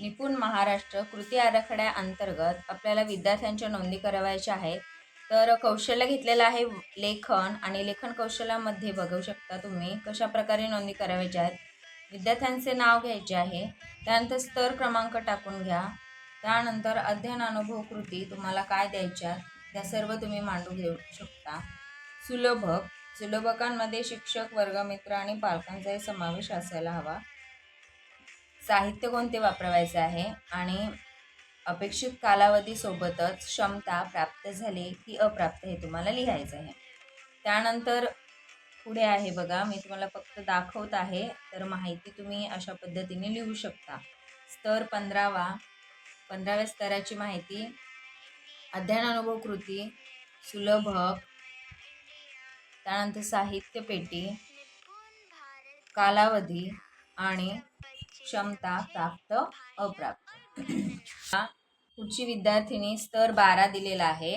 निपुण महाराष्ट्र कृती आराखड्याअंतर्गत आपल्याला विद्यार्थ्यांच्या नोंदी करावायच्या आहेत. तर कौशल्य घेतलेलं आहे लेखन आणि लेखन कौशल्यामध्ये बघू शकता तुम्ही कशा प्रकारे नोंदी करावायच्या आहेत. विद्यार्थ्यांचे नाव घ्यायचे आहे. त्यानंतर स्तर क्रमांक टाकून घ्या. त्यानंतर अध्ययन अनुभव कृती तुम्हाला काय द्यायच्या त्या सर्व तुम्ही मांडून घेऊ शकता. सुलभक सुलभकांमध्ये शिक्षक वर्गमित्र आणि पालकांचाही समावेश असायला हवा. साहित्य कोणते वापरवायचे आहे? आणि अपेक्षित कालावधीसोबतच क्षमता प्राप्त झाली की अप्राप्त हे तुम्हाला लिहायचं आहे. त्यानंतर पुढे आहे बघा मी तुम्हाला फक्त दाखवत आहे तर माहिती तुम्ही अशा पद्धतीने लिहू शकता. स्तर पंधरावा पंधराव्या स्तराची माहिती अध्ययन अनुभव कृती सुलभक त्यानंतर साहित्य पेटी कालावधी आणि क्षमता प्राप्त अप्राप्त. हा पुढची विद्यार्थिनी स्तर बारा दिलेला आहे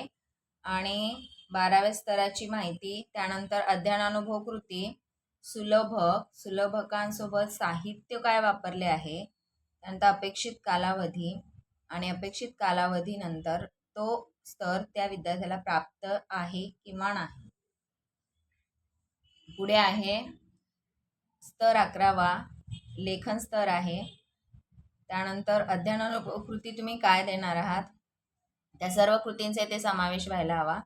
आणि बाराव्या स्तराची माहिती त्यानंतर अध्ययनानुभव कृती सुलभक सुलभकांसोबत साहित्य काय वापरले आहे त्यानंतर अपेक्षित कालावधी आणि अपेक्षित कालावधीनंतर तो स्तर त्या विद्यार्थ्याला प्राप्त आहे किंवा नाही. पुढे आहे स्तर अकरावा लेखन स्तर आहे. त्यानंतर अध्ययन कृती तुम्ही काय देणार आहात? त्या सर्व कृतींचा इथे समावेश व्हायला हवा.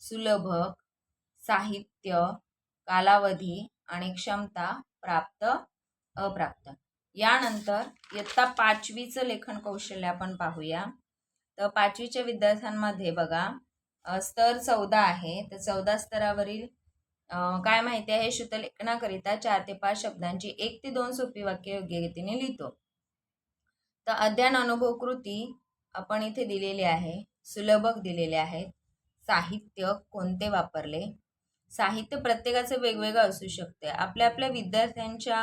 सुलभक साहित्य कालावधी आणि क्षमता प्राप्त अप्राप्त. यानंतर इयत्ता पाचवीचं लेखन कौशल्य आपण पाहूया. तर पाचवीच्या विद्यार्थ्यांमध्ये बघा स्तर चौदा आहे. तर चौदा स्तरावरील काय माहिती आहे? शुद्धलेखनाकरिता चार ते पाच शब्दांची एक ते दोन सोपी वाक्य योग्य रीतीने लिहितो. तर अध्ययन अनुभव कृती आपण इथे दिलेली आहे. सुलभक दिलेले आहेत. साहित्य कोणते वापरले? साहित्य प्रत्येकाचं वेगवेगळं असू शकते. आपल्या आपल्या विद्यार्थ्यांच्या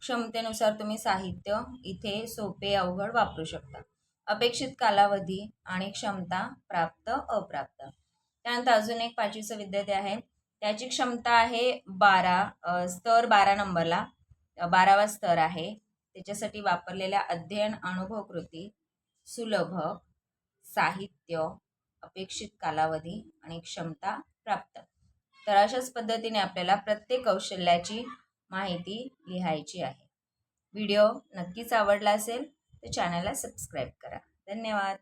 क्षमतेनुसार तुम्ही साहित्य इथे सोपे अवघड वापरू शकता. अपेक्षित कालावधी आणि क्षमता प्राप्त अप्राप्त. त्यानंतर अजून एक पाचवीचा विद्यार्थी आहे. त्याची क्षमता आहे बारा स्तर बारा नंबरला. बारावा स्तर आहे. त्याच्यासाठी वापरलेल्या अध्ययन अनुभव कृती सुलभ साहित्य अपेक्षित कालावधी आणि क्षमता प्राप्त. तर अशाच पद्धतीने आपल्याला प्रत्येक कौशल्याची माहिती लिहायची आहे. व्हिडिओ नक्कीच आवडला असेल तर चॅनलला सबस्क्राईब करा. धन्यवाद.